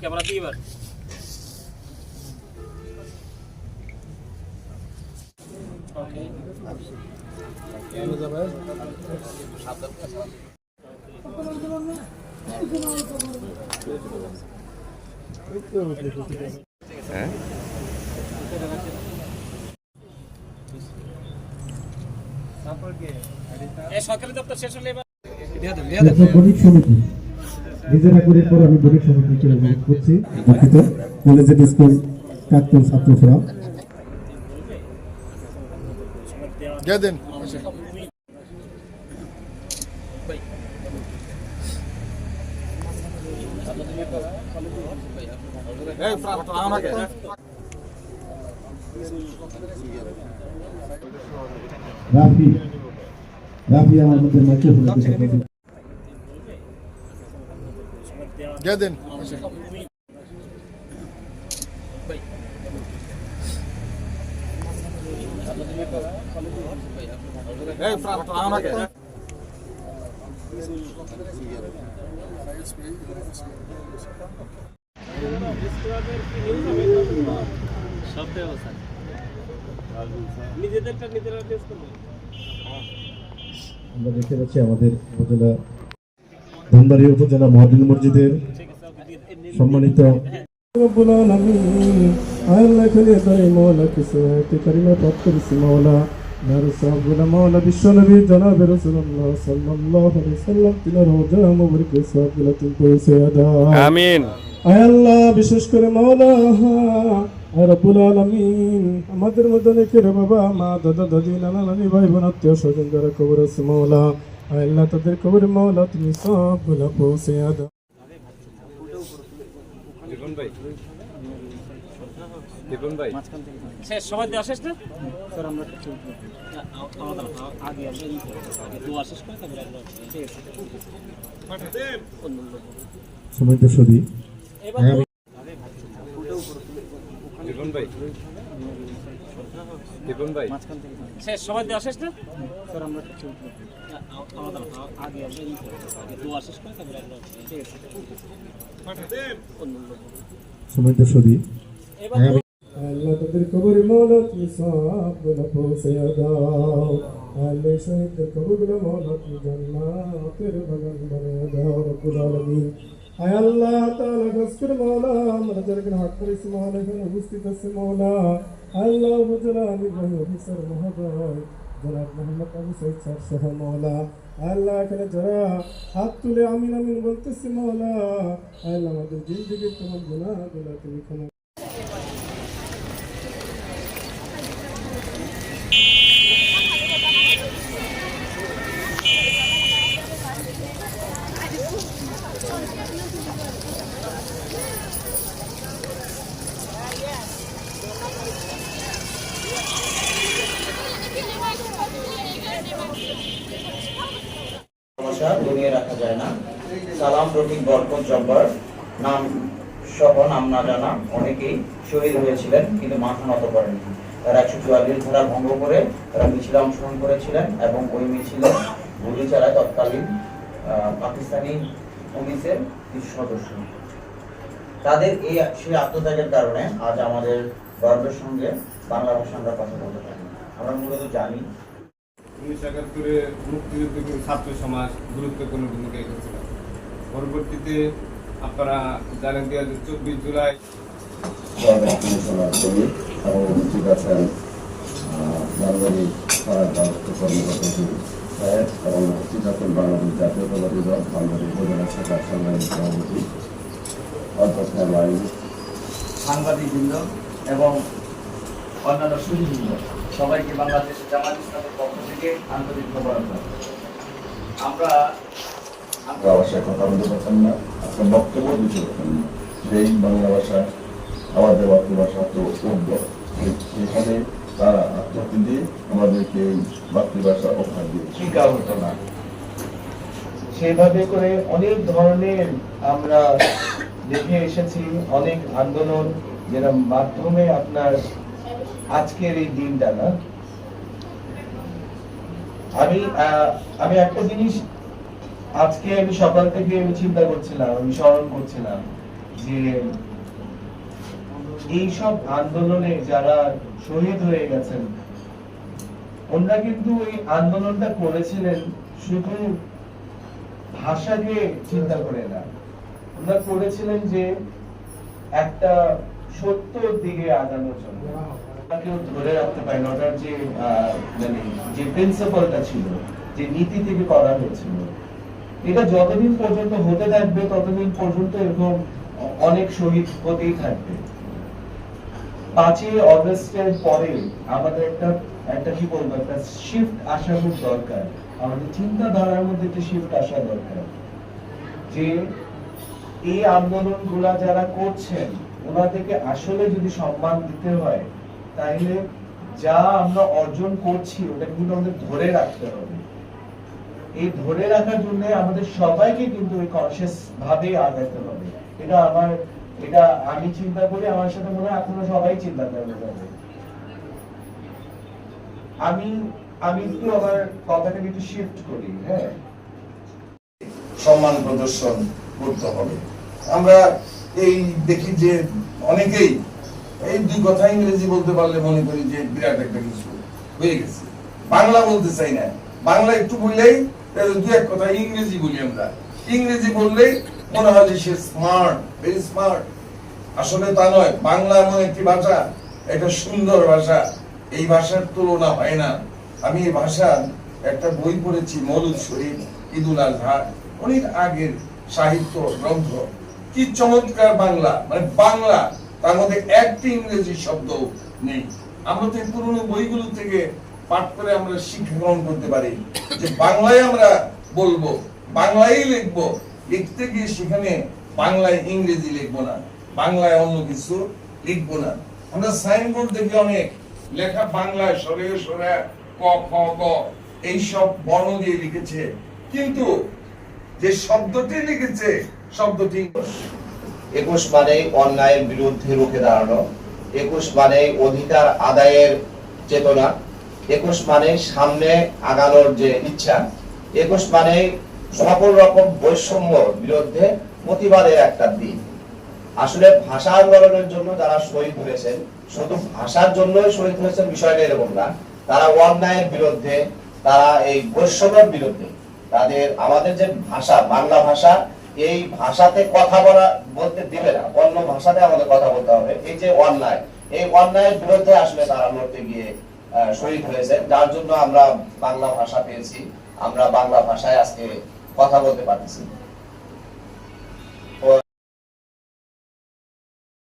Camera দিয়ে এবার হ্যাঁ এই সরকারি দপ্তর শেষ হলে এবার বণিক সমিতি নিজেরা করে পর আমি অনুরোধ করছি। দুঃখিত। কলেজের স্কুল প্রাক্তন ছাত্র ফোরাম দেন। রাফি। রাফি আমার মধ্যে মাইক্রোফোন দিয়ে দেন নিজেদেরটা নিজেরা আমরা দেখতে পাচ্ছি আমাদের উপজেলা ধনবাড়ি উপজেলা মহাদিন মসজিদের সম্মানিত আল্লাহ খালি তাই মওলা কিছু আয়াতে কারিমা পাঠ করেছি মওলা রাসূলুল্লাহ বিশ্বনবী জনাব রাসূলুল্লাহ সাল্লাল্লাহু আলাইহি সাল্লাম তিনার রোজা মুবারক সওয়াবগুলো তুমি পৌঁছে দাও আমিন। আয় আল্লাহ বিশেষ করে মওলা আয় রব্বুল আলামিন। আমাদের মধ্যে বাবা মা দাদা দাদি নানা নানি ভাই বোন আত্মীয় স্বজন যারা কবর আছে মওলা আল্লাহ তাদের কবরে মওলা তুমি সবগুলো পৌঁছে দাও। দেখুন ভাই। দেখুন ভাই শেষ সবাই দেওয়া শেষ না স্যার আমরা আমাদের আগে আমরা ই করব। আগে দোয়া শেষ করে তারপরে আমরা ঠিক আছে অন্য লোক। সময় তো সবই এবার আগামী দেখুন ভাই দেখুন ভাই। শেষ সবাই দেওয়া শেষ না? স্যার আমরা আমাদের আগে দোয়া শেষ করে তারপরে আমরা ঠিক আছে অন্য লোক। সময় তো সবই আল্লাহ তাদের কবরে মৌলা তুমি সবগুলো দাও। আল্লাহ শহীদদের কবরগুলো মৌলা জান্নাতের বাগান বানিয়ে দাও। রব্বুল আলামিন আয় আল্লাহ তাআলা গসকুর মাওলা আমরা এখানে হাত করেছি মাওলা এখানে উপস্থিত আছে মাওলা। আল্লাহ, উপজেলা ভাই অফিসার মহোদয়, জনাব মোহাম্মদ আবু সাইদ স্যার সহ মাওলা। আল্লাহ, এখানে যারা হাত তুলে আমিন আমিন বলতেছি মৌলা আল্লাহ, আমাদের জিন্দিগির তোমার গুণাগুলা তুমি সমস্যা দমিয়ে রাখা যায় না। সালাম রফিক বরকত জব্বার। নাম সহ নাম না জানা অনেকেই শহীদ হয়েছিলেন, কিন্তু মাথা নত করেনি তারা একশো চুয়াল্লিশ ধারা ভঙ্গ করে তারা মিছিলে অংশগ্রহণ করেছিলেন এবং ওই মিছিলে গুলি চালায় তৎকালীন পাকিস্তানি পুলিশের কিছু সদস্য। তাদের এই সেই আত্মত্যাগের কারণে আজ আমাদের গর্বের সঙ্গে বাংলা ভাষা আমরা কথা বলতে পারি আমরা মূলত জানি উনিশ একাত্তরে মুক্তিযুদ্ধে কিন্তু ছাত্র সমাজ গুরুত্বপূর্ণ ভূমিকা রেখেছিল পরবর্তীতে আপনারা জানেন দুই চব্বিশ জুলাই উপস্থিত আছেন বাঙালি কর্মকর্তা এবং আছেন বাংলাদেশ জাতীয়তাবাদী সাংবাদিকবৃন্দ এবং অন্যান্য সুদীবৃন্দ সবাইকে বাংলাদেশ জামাত ইসলামের পক্ষ থেকে আন্তরিক মোবারকবাদ। আমরা বাংলা ভাষায় কথা বলতে পারছেন না। আপনার বক্তব্য দিতে না। বাংলা ভাষা আমাদের মাতৃভাষা তো সেখানে তারা আত্মহত্যা দিয়ে আমাদেরকে এই মাতৃভাষা অভ্যাস দিয়ে হতো না সেভাবে করে অনেক ধরনের আমরা দেখে এসেছি অনেক আন্দোলন যেটা মাধ্যমে আপনার আজকের এই দিনটা না, আমি আমি একটা জিনিস আজকে আমি সকাল থেকে আমি চিন্তা করছিলাম, আমি স্মরণ করছিলাম যে এইসব আন্দোলনে যারা শহীদ হয়ে গেছেন, ওনারা কিন্তু এই আন্দোলনটা করেছিলেন শুধু ভাষা ভাষাকে চিন্তা করে না। ওনারা করেছিলেন যে একটা সত্যর দিকে আগানোর জন্য। কেউ ধরে রাখতে পারে না, ওটার যে মানে যে প্রিন্সিপালটা ছিল, যে নীতি থেকে করা হয়েছিল, এটা যতদিন পর্যন্ত হতে থাকবে, ততদিন পর্যন্ত এরকম অনেক শহীদ হতেই থাকবে। পাঁচই অগস্টের পরে আমাদের একটা একটা কি বলব, একটা শিফট আসা খুব দরকার। আমাদের চিন্তাধারার মধ্যে একটা শিফট আসা দরকার। যে এই আন্দোলনগুলা যারা করছেন, ওনাদেরকে আসলে যদি সম্মান দিতে হয় তাহলে যা আমরা অর্জন করছি, ওটা কিন্তু আমাদের ধরে রাখতে হবে। এই ধরে রাখার জন্য আমাদের সবাইকে কিন্তু এই কনসিয়াস ভাবে আগাতে হবে। এটা আমার, এটা আমি চিন্তা করি, আমার সাথে মনে হয় আপনারা সবাই চিন্তা আমি আমি একটু আমার একটু শিফট করি হ্যাঁ? সম্মান প্রদর্শন করতে হবে। আমরা এই দেখি যে অনেকেই এই দুই কথা ইংরেজি বলতে পারলে মনে করি যে বিরাট একটা কিছু। হয়ে গেছে। বাংলা বলতে চাই না। বাংলা একটু বললেই, তাহলে দু এক কথা ইংরেজি বলি আমরা। ইংরেজি বললেই মনে হয় যে সে স্মার্ট ভেরি স্মার্ট আসলে তা নয়, বাংলা এমন একটি ভাষা একটা সুন্দর ভাষা। এই ভাষার তুলনা হয় না। আমি এই ভাষার একটা বই পড়েছি মৌলুদ শরীফ, ঈদুল আজহা। অনেক আগের সাহিত্য, গ্রন্থ। কি চমৎকার বাংলা মানে বাংলা। তার মধ্যে একটি ইংরেজি শব্দ নেই। আমরা তো পুরনো বইগুলো থেকে পাঠ করে আমরা শিক্ষা গ্রহণ করতে পারি। যে বাংলায় আমরা বলব বাংলায় লিখব, লিখতে গিয়ে সেখানে বাংলায় ইংরেজি লিখব না, বাংলায় অন্য কিছু লিখব না। আমরা সাইনবোর্ড দেখি অনেক, লেখা বাংলায় সরে সরে, ক, খ, গ, এইসব বর্ণ দিয়ে লিখেছে। কিন্তু যে শব্দটি লিখেছে, শব্দটি একুশ মানে অন্যায়ের বিরুদ্ধে রুখে দাঁড়ানো, একুশ মানে অধিকার আদায়ের চেতনা, একুশ মানে সামনে আগানোর যে ইচ্ছা, একুশ মানে সকল রকম বৈষম্য বিরুদ্ধে প্রতিবাদের একটা দিন। আসলে ভাষা আন্দোলনের জন্য যারা শহীদ হয়েছেন, শুধু ভাষার জন্যই শহীদ হয়েছেন বিষয়টা এরকম না, তারা অন্যায়ের বিরুদ্ধে, তারা এই বৈষম্যের বিরুদ্ধে, তাদের, আমাদের যে ভাষা, বাংলা ভাষা এই ভাষাতে কথা বলা বলতে দিবে না, অন্য ভাষাতে আমাদের কথা বলতে হবে। এই যে অন্যায়, এই অন্যায়ের বিরুদ্ধে আসলে তারা লড়তে গিয়ে শহীদ হয়েছে। যার জন্য আমরা বাংলা ভাষা পেয়েছি, আমরা বাংলা ভাষায় আজকে কথা বলতে পারতেছি।